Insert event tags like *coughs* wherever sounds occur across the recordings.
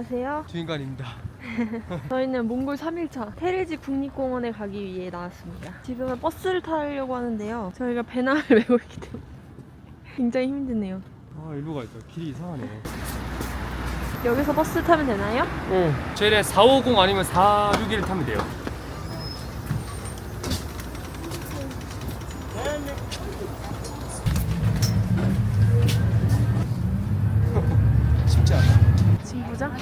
안녕하세요. 주인관입니다. *laughs* 저희는 몽골 3일차 테레지 국립공원에 가기 위해 나왔습니다. 지금은 버스를 타려고 하는데요. 저희가 배낭을 *laughs* 메고 있기 때문에 굉장히 힘드네요. 아 일로 가 있다. 길이 이상하네. 여기서 버스 타면 되나요? 응. 저희는 450 아니면 461 타면 돼요. 진부장?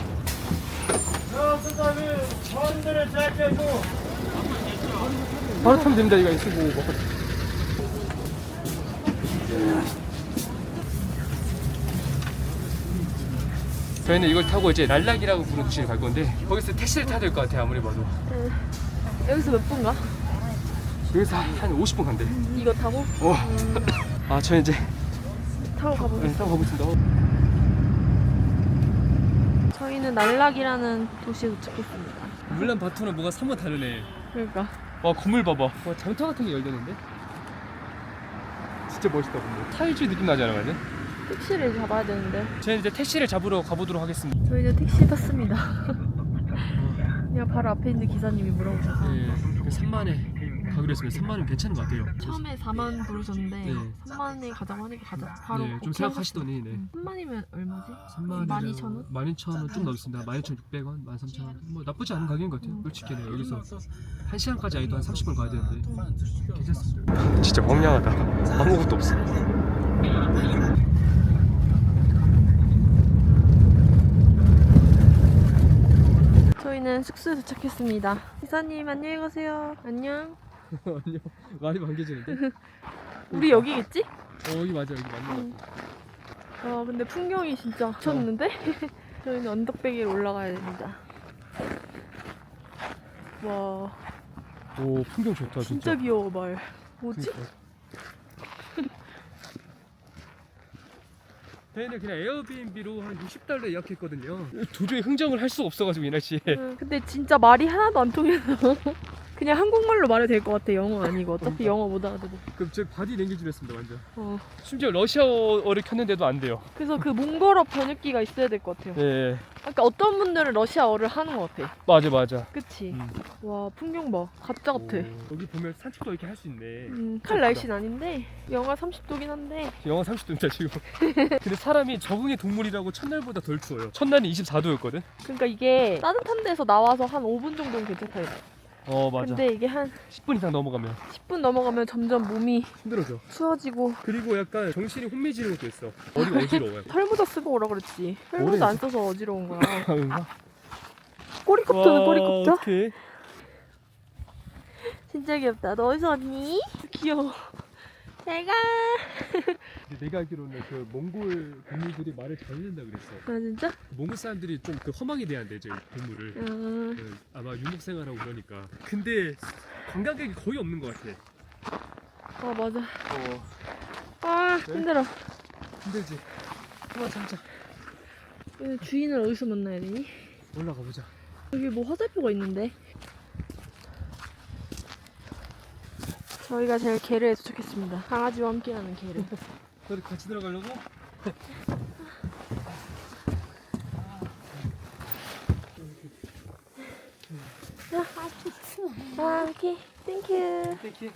바로 타면 됩니다. 이거 있고 뭐. 저희는 이걸 타고 이제 랄락이라고 부르는 곳을 갈 건데 거기서 택시를 타야 될 것 같아요 아무리 봐도 네. 여기서 몇 분 가? 여기서 한 50분 간대 이거 타고? 어. *coughs* 아 저희 이제 타고 네, 가보겠습니다. 타고 가보겠습니다 저희는 날락이라는 도시에 도착했습니다. 물란 바토는 뭐가 3번 다르네. 그러니까. 와 건물 봐봐. 와 장터 같은 게 열렸는데? 진짜 멋있다 건물. 타일즈 느낌 나지 않아 맞아? 택시를 잡아야 되는데. 저희는 이제 택시를 잡으러 가보도록 하겠습니다. 저희는 택시 탔습니다. *laughs* 그냥 바로 앞에 있는 기사님이 물어보셔서 네, 3만에 가기로 했으면 3만 원 괜찮은 것 같아요 처음에 4만 부르셨는데 네. 3만에 가자고 하니까 가자. 바로 네, 좀 생각하시더니 네. 3만이면 얼마지? 3만 12,000원? 12,000원 좀 넘습니다 12,600원 13,000원 뭐 나쁘지 않은 가격인 것 같아요 솔직히 네, 여기서 1시간까지 아니도 한 30분 가야 되는데 괜찮습니다 진짜 황량하다 아무것도 없어 저희는 숙소에 도착했습니다. 기사님 안녕히 가세요. 안녕. 아니요 말이 반겨지는데 *laughs* 우리 여기겠지? 어 여기 맞아 여기 맞는 것 같아 아 근데 풍경이 진짜 미쳤는데? *laughs* 저희는 언덕배기로 올라가야 됩니다. 와 오 풍경 좋다 진짜 진짜 귀여워 말. 뭐지? *laughs* 저희는 그냥 에어비앤비로 한 60달러 예약했거든요 도저히 흥정을 할 수가 없어가지고 이 날 씨에 응, 근데 진짜 말이 하나도 안 통해서 그냥 한국말로 말해도 될 것 같아 영어 아니고 어차피 영어 못 알아들어. 그럼 저 바디 랭귀지로 했습니다 완전 어. 심지어 러시아어를 켰는데도 안 돼요 그래서 그 몽골어 번역기가 있어야 될 것 같아요. 네 그러니까 어떤 분들은 러시아어를 하는 것 같아. 맞아 맞아 그치? 음. 와 풍경 봐. 가짜 같아. 오, 여기 보면 산책도 이렇게 할 수 있네 음, 칼 날씨는 아닌데 영하 30도긴 한데 영하 30도입니다 지금 *laughs* 근데 사람이 적응의 동물이라고 첫날보다 덜 추워요 첫날은 24도였거든 그러니까 이게 따뜻한 데서 나와서 한 5분 정도는 괜찮다. 어 맞아 근데 이게 한 10분 이상 넘어가면 10분 넘어가면 점점 몸이 힘들어져 추워지고 그리고 약간 정신이 혼미지는 것도 있어 머리가 *laughs* 어지러워요 털모자 쓰고 오라 그랬지. 털모자 안 써서 어지러운 거야. *laughs* 꼬리컵터는 꼬리컵터? 진짜 귀엽다. 너 어디서 왔니? 귀여워. 잘 가. 근데 내가 알기로는 그 몽골 동물들이 말을 잘 듣는다 그랬어 아 진짜? 몽골 사람들이 좀그 험하게 대한대 저 동물을 아, 그 아마 유목 생활하고 그러니까 근데 관광객이 거의 없는 것 같아 아 맞아. 어아 네? 힘들어. 힘들지 그만 참자 주인을 어디서 만나야 되니? 올라가 보자 여기 뭐 화살표가 있는데. 저희가 제일 게르에 도착했습니다. 강아지와 함께하는 게르. 너도 같이 들어가려고? 아 오케이. 땡큐.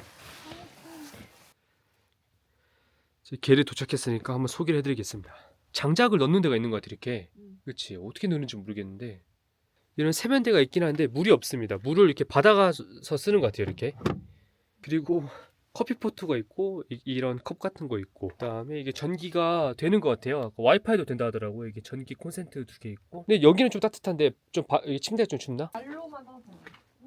제 게르 도착했으니까 한번 소개를 해드리겠습니다. 장작을 넣는 데가 있는 것 같아 이렇게. 음. 그렇지 어떻게 넣는지 모르겠는데 이런 세면대가 있긴 한데 물이 없습니다. 물을 이렇게 받아가서 쓰는 것 같아요 이렇게. 그리고 커피포트가 있고 이, 런컵 같은 거 있고 그다음에 이게 전기가 되는 것 같아요. 아까 와이파이도 된다 하더라고요. 이게 전기 콘센트 두 개 있고. 근데 여기는 좀 따뜻한데 좀 바, 여기 침대가 좀 춥나? 난로만 하고.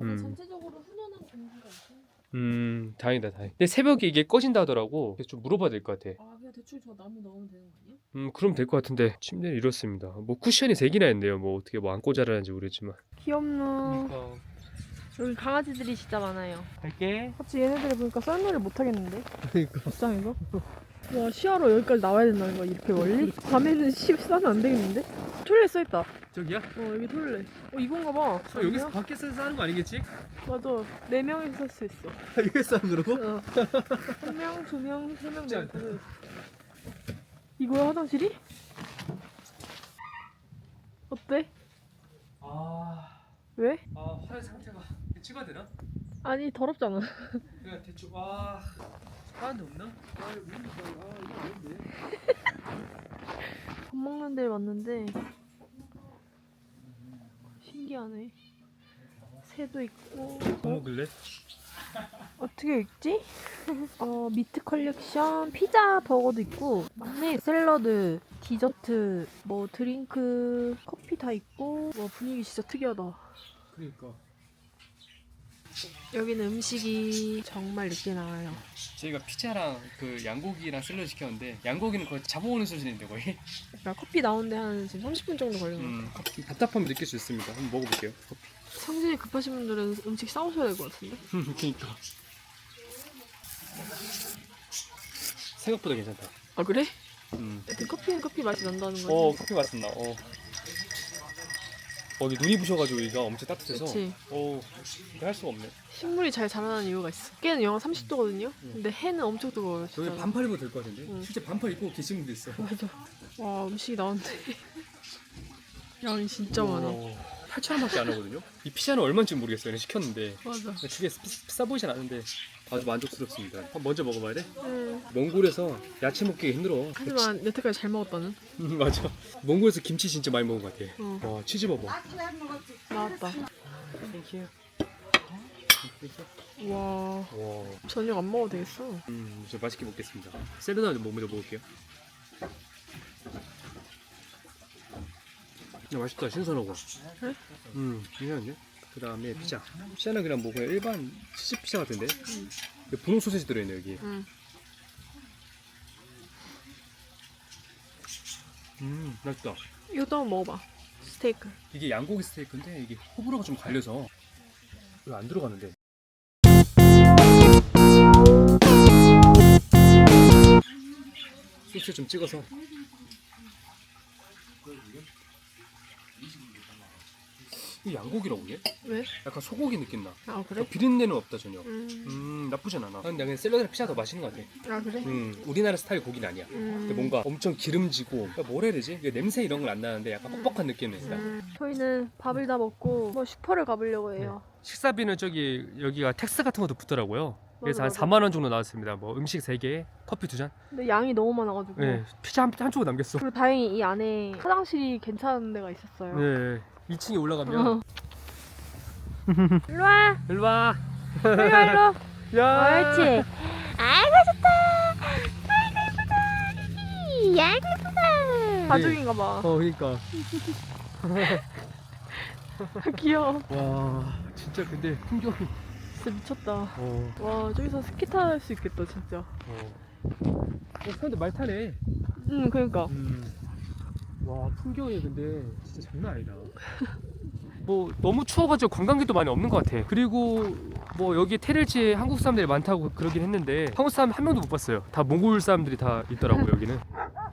음. 전체적으로 훈훈한 공기가 있어. 음 다행이다 다행. 근데 새벽에 이게 꺼진다 하더라고. 그래서 좀 물어봐야 될 것 같아. 아 그냥 대충 저 나무 넣으면 되는 거 아니야? 음 그럼 될 것 같은데 침대는 이렇습니다. 뭐 쿠션이 세 개나 있네요. 뭐 어떻게 뭐 안고 자라는지 모르겠지만. 귀엽노. 여기 강아지들이 진짜 많아요. 갈게. 갑자기 얘네들을 보니까 썰매를 못 하겠는데? 그러니까. 와 시야로 여기까지 나와야 된다는 거야 이렇게 멀리? 밤에는 *laughs* 시 싸면 안 되겠는데? 톨레 써있다. 저기야? 어 여기 톨레. 어 이건가 봐. 저 여기서 밖에서 사는 거 아니겠지? 맞아. 네 명이서 살수 있어. *laughs* 여기서 사는 거라고? 어. 한 명, 두 명, 세 명 쉽지 않다. 이거야 화장실이? 어때? 왜? 아 화면 상태가 찍어야 되나? 아니 더럽잖아. 그냥 대충 와 사람도 없나? 아 이거 뭔데? 아 이거 뭔데? 밥 먹는 데 왔는데 신기하네. 새도 있고 뭐 먹을래? 어떻게 읽지? 어 미트 컬렉션 피자 버거도 있고 막내 샐러드 디저트 뭐 드링크 커피 다 있고 와 분위기 진짜 특이하다. 그러니까 여기는 음식이 정말 늦게 나와요. 저희가 피자랑 그 양고기랑 샐러드 시켰는데 양고기는 거의 잡아오는 수준인데 거의 그러니까 커피 나오는데 한 지금 30분 정도 걸려요. 음, 커피 답답함을 느낄 수 있습니다 한번 먹어볼게요 커피 성질이 급하신 분들은 음식 싸우셔야 될 것 같은데. *laughs* 그니까 생각보다 괜찮다 아 그래? 음. 커피는 커피 맛이 난다는 거지. 어 커피 맛있나 어. 어, 이게 눈이 부셔가지고 여기가 엄청 따뜻해서 그치. 어, 할 수가 없네 식물이 잘 자라나는 이유가 있어. 깨는 영하 30도거든요. 음. 근데 해는 엄청 뜨거워요. 진짜. 여기 반팔 입어도 될 것 같은데? 응. 실제 반팔 입고 계신 분도 있어 맞아. 와 음식이 나온대. *laughs* 양이 진짜 많아. 8,000원밖에 안 하거든요? 이 피자는 얼마인지 모르겠어요 시켰는데 맞아. 되게 비싸 보이진 않은데 아주 만족스럽습니다 한번 먼저 먹어봐야 돼? 응. 몽골에서 야채 먹기가 힘들어 하지만 여태까지 잘 먹었다는. 음, 맞아 몽골에서 김치 진짜 많이 먹은 것 같아 어와 치즈 버버 나왔다. 땡큐 와 와 저녁 안 먹어도 되겠어. 음, 저 맛있게 먹겠습니다. 샐러드 한번 먼저 먹을게요. 맛있다. 신선하고. 그래? 음, 괜찮은데? 그 다음에 피자. 피자는 그냥 뭐 그냥 일반 치즈 피자 같은데? 여기 분홍 소세지 들어있네 여기. 응. 음, 맛있다. 이것도 한번 먹어봐. 스테이크. 이게 양고기 스테이크인데 이게 호불호가 좀 갈려서 이거 안 들어가는데. 소스 좀 찍어서. 이 양고기라고 이게? 왜? 약간 소고기 느낌 나. 아 그래? 비린내는 없다 전혀. 음. 음 나쁘진 않아. 근데 그냥 샐러드랑 피자 더 맛있는 것 같아. 아 그래? 음 우리나라 스타일 고기는 아니야. 근데 음. 뭔가 엄청 기름지고 그러니까 뭐라 해야 되지? 이게 냄새 이런 건 안 나는데 약간 뻑뻑한 느낌이 있어. 음. 저희는 밥을 다 먹고 뭐 슈퍼를 가보려고 해요. 식사비는 저기 여기가 텍스 같은 것도 붙더라고요. 그래서 한 맞아, 맞아. 4만 원 정도 나왔습니다. 뭐 음식 3개, 커피 2잔. 근데 양이 너무 많아가지고. 네, 피자 한, 한쪽을 남겼어. 그리고 다행히 이 안에 화장실이 괜찮은 데가 있었어요. 네, 2층에 올라가면 어. *laughs* 일로 와. 일로 와. 일로 와, 일로. 와. 야. 옳지. 아이고 좋다. 아이고 예쁘다. 아이고 예쁘다. 가족인가 봐. 어, 그러니까. *laughs* 귀여워. *laughs* 와, 진짜 근데 풍경이. 진짜 미쳤다. 어, 와 저기서 스키 탈 수 있겠다 진짜. 어. 어, 사람들 말 타네. 응 그러니까. 음. 와, 풍경이 근데 진짜 장난 아니다. *laughs* 뭐 너무 추워가지고 관광객도 많이 없는 것 같아. 그리고 뭐 여기 테릴지에 한국 사람들이 많다고 그러긴 했는데 한국 사람 한 명도 못 봤어요. 다 몽골 사람들이 다 있더라고 *laughs* 여기는.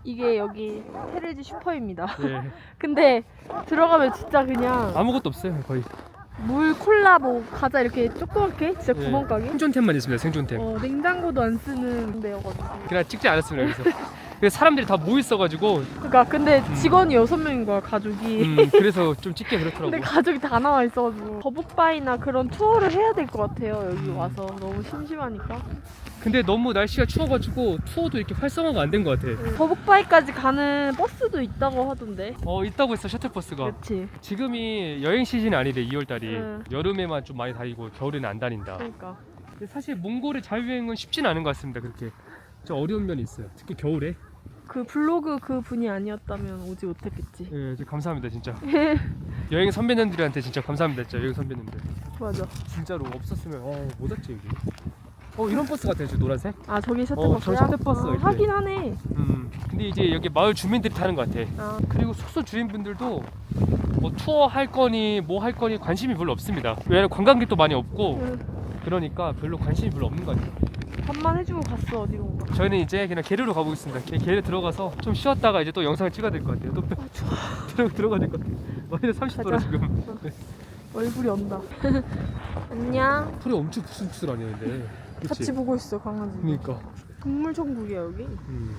이게 여기 테레지 슈퍼입니다. 예. *laughs* 근데 들어가면 진짜 그냥 아무것도 없어요 거의. 물, 콜라, 뭐 과자 이렇게 조그맣게 진짜 예. 구멍가게. 생존템만 있습니다 생존템. 어 냉장고도 안 쓰는 데여가지고. 그냥 찍지 않았습니다 여기서. 사람들이 다 모여 있어가지고 그러니까 근데 음. 직원이 여섯 명인 거야 가족이. 음, *laughs* 그래서 좀 찍기 그렇더라고. 근데 가족이 다 나와 있어가지고 거북바이나 그런 투어를 해야 될 것 같아요 여기 음. 와서 너무 심심하니까 근데 너무 날씨가 추워가지고 투어도 이렇게 활성화가 안 된 것 같아. 거북바이까지 가는 버스도 있다고 하던데 어 있다고 했어 셔틀버스가. 그렇지 지금이 여행 시즌이 아니래 2월달이. 응. 여름에만 좀 많이 다니고 겨울에는 안 다닌다. 그러니까 근데 사실 몽골의 자유여행은 쉽지는 않은 것 같습니다. 그렇게 좀 어려운 면이 있어요. 특히 겨울에. 그 블로그 그 분이 아니었다면 오지 못했겠지 예, 진짜 감사합니다 진짜. *laughs* 여행 선배님들한테 진짜 감사합니다 진짜 여행 선배님들. 맞아 진짜로 없었으면 어, 못 왔지 여기. 어 이런 버스 같아요, 저 노란색. 아 저기 어, 셔틀버스야? 저기 셔틀버스가 아. 하긴 하네 음. 근데 이제 여기 마을 주민들이 타는 것 같아. 아, 그리고 숙소 주인분들도 뭐 투어 할 거니 뭐 할 거니 관심이 별로 없습니다. 왜냐면 관광객도 많이 없고 그 그러니까 별로 관심이 별로 없는 것 같아요. 밥만 해주고 갔어 어디론가 저희는 이제 그냥 게르로 가보겠습니다. 게, 게르 들어가서 좀 쉬었다가 이제 또 영상을 찍어야 될 것 같아요. 또 *laughs* 들어 들어가야 될 것 같아요. 마이너스 30도라 가자. 지금. *laughs* 얼굴이 온다 *laughs* 안녕 풀이 엄청 푸슬푸슬하네 근데. 그치? 같이 보고 있어 강아지 그러니까. 동물 천국이야 여기 음.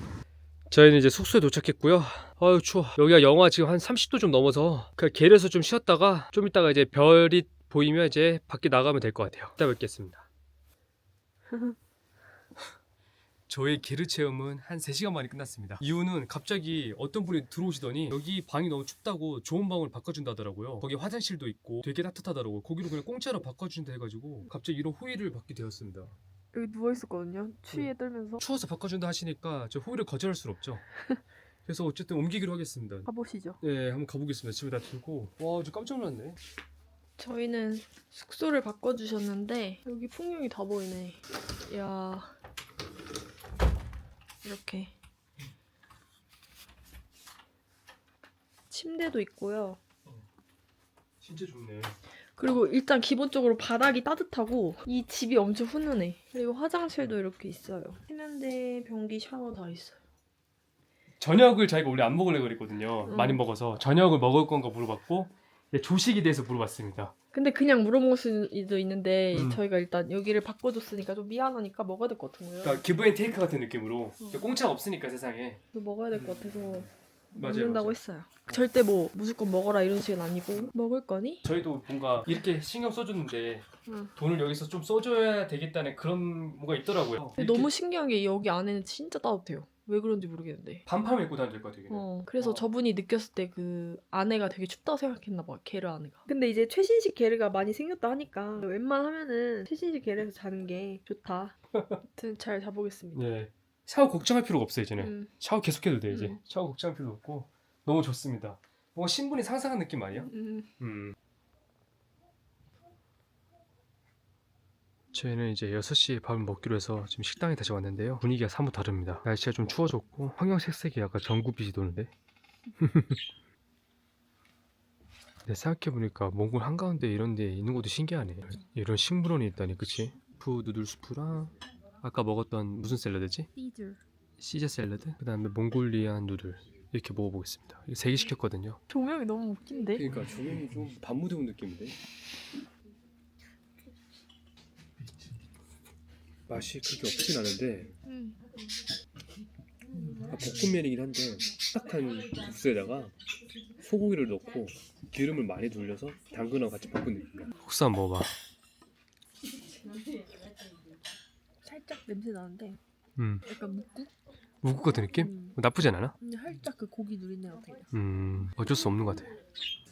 저희는 이제 숙소에 도착했고요. 아유 추워. 여기가 영하 지금 한 30도 좀 넘어서 그냥 겔에서 좀 쉬었다가 좀 이따가 이제 별이 보이면 이제 밖에 나가면 될 것 같아요. 이따 뵙겠습니다. 저의 게르 체험은 한 3시간 만에 끝났습니다. 이유는 갑자기 어떤 분이 들어오시더니 여기 방이 너무 춥다고 좋은 방을 바꿔준다 하더라고요. 거기 화장실도 있고 되게 따뜻하더라고요. 거기로 그냥 공짜로 바꿔준다 해가지고 갑자기 이런 호의를 받게 되었습니다. 여기 누워 있었거든요. 추위에 떨면서 추워서 바꿔준다 하시니까 저 호의를 거절할 수는 없죠. *laughs* 그래서 어쨌든 옮기기로 하겠습니다. 가보시죠. 네, 한번 가보겠습니다. 집에 다 들고. 와, 저 깜짝 놀랐네. 저희는 숙소를 바꿔주셨는데 여기 풍경이 다 보이네. 야 이렇게 침대도 있고요. 진짜 좋네. 그리고 일단 기본적으로 바닥이 따뜻하고 이 집이 엄청 훈훈해. 그리고 화장실도 이렇게 있어요. 세면대, 변기, 샤워 다 있어요. 저녁을 자기가 원래 안 먹으려고 그랬거든요. 음. 많이 먹어서 저녁을 먹을 건가 물어봤고 이제 조식에 대해서 물어봤습니다. 근데 그냥 물어볼 수도 있는데 음. 저희가 일단 여기를 바꿔줬으니까 좀 미안하니까 먹어야 될 것 같은 거예요. 그러니까 기브앤테이크 같은 느낌으로 음. 공짜가 없으니까 세상에 먹어야 될 것 같아서 맞아요. 먹는다고 맞아요. 했어요. 절대 뭐 무조건 먹어라 이런 식은 아니고 먹을 거니? 저희도 뭔가 이렇게 신경 써줬는데 응. 돈을 여기서 좀 써줘야 되겠다는 그런 뭐가 있더라고요. 근데 너무 신기한 게 여기 안에는 진짜 따뜻해요. 왜 그런지 모르겠는데. 반팔 입고 될것 같아요. 그냥. 어, 그래서 어. 저분이 느꼈을 때 그 아내가 되게 춥다고 생각했나 봐, 게르 아내가. 근데 이제 최신식 게르가 많이 생겼다 하니까 웬만하면은 최신식 게르에서 자는 게 좋다. 아무튼 잘 자보겠습니다. 네. 샤워 걱정할 필요가 없어요 이제는. 음, 샤워 계속해도 돼 이제. 음. 샤워 걱정할 필요 없고 너무 좋습니다. 뭔가 신분이 상상한 느낌 아니야? 음. 음. 저희는 이제 6시에 밥을 먹기로 해서 지금 식당에 다시 왔는데요. 분위기가 사뭇 다릅니다. 날씨가 좀 추워졌고 황영색색이 약간 전구빛이 도는데. *laughs* 근데 생각해보니까 몽골 한가운데 이런 데 있는 것도 신기하네. 이런 식물원이 있다니 그치? 푸 누들 수프랑 아까 먹었던 무슨 샐러드지? 시즈. 시저 샐러드? 그 다음에 몽골리안 누들 이렇게 먹어보겠습니다. 이거 3개 시켰거든요. 조명이 너무 웃긴데? 그러니까 조명이 좀 밤무대 온 느낌인데 맛이 그렇게 없진 않은데 음. 아, 볶음면이긴 한데 딱딱한 국수에다가 소고기를 넣고 기름을 많이 둘려서 당근하고 같이 볶은 느낌이야 국수 한번 먹어봐 살짝 냄새 나는데 음 약간 묵국? 무국 같은 느낌? 음. 나쁘지 않아? 근데 살짝 그 고기 누린내 같아요. 음 어쩔 수 없는 것 같아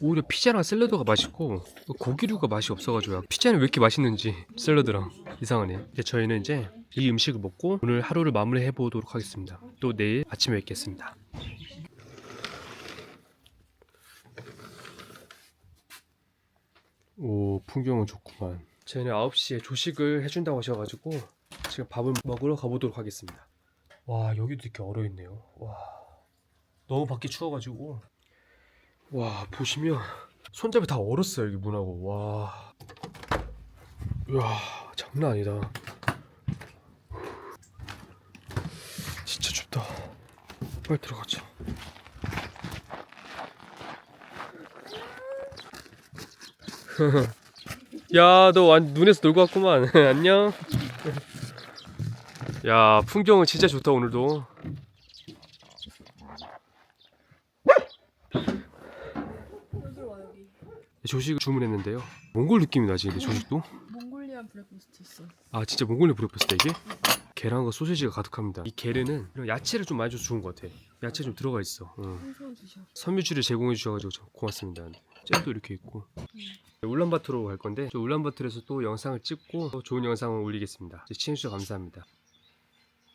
오히려 피자랑 샐러드가 맛있고 고기류가 맛이 없어가지고 피자는 왜 이렇게 맛있는지 샐러드랑 이상하네 이제 저희는 이제 이 음식을 먹고 오늘 하루를 마무리해 보도록 하겠습니다 또 내일 아침에 뵙겠습니다 오 풍경은 좋구만 저희는 9시에 조식을 해준다고 하셔가지고 지금 밥을 먹으러 가보도록 하겠습니다 와 여기도 이렇게 얼어 있네요. 와 너무 밖이 추워가지고. 와 보시면 손잡이 다 얼었어요 여기 문하고. 와 이야 장난 아니다. 진짜 춥다. 빨리 들어가자. *laughs* 야너 눈에서 놀고 왔구만. *laughs* 안녕 야 풍경은 진짜 좋다 오늘도. 여기 와 여기. 조식을 주문했는데요. 몽골 느낌이 나지 근데 조식도. 몽골리안 브레이크스트 있어. 아 진짜 몽골레 브레이크스다 이게? 계란과 소시지가 가득합니다. 이 게르는 이런 야채를 좀 많이 줘서 좋은 것 같아. 야채 좀 들어가 있어. 응. 섬유질을 제공해 주셔가지고 참 고맙습니다. 잼도 이렇게 있고. 울란바토로 갈 건데 저 울란바토르에서 또 영상을 찍고 또 좋은 영상을 올리겠습니다. 시청해주셔서 감사합니다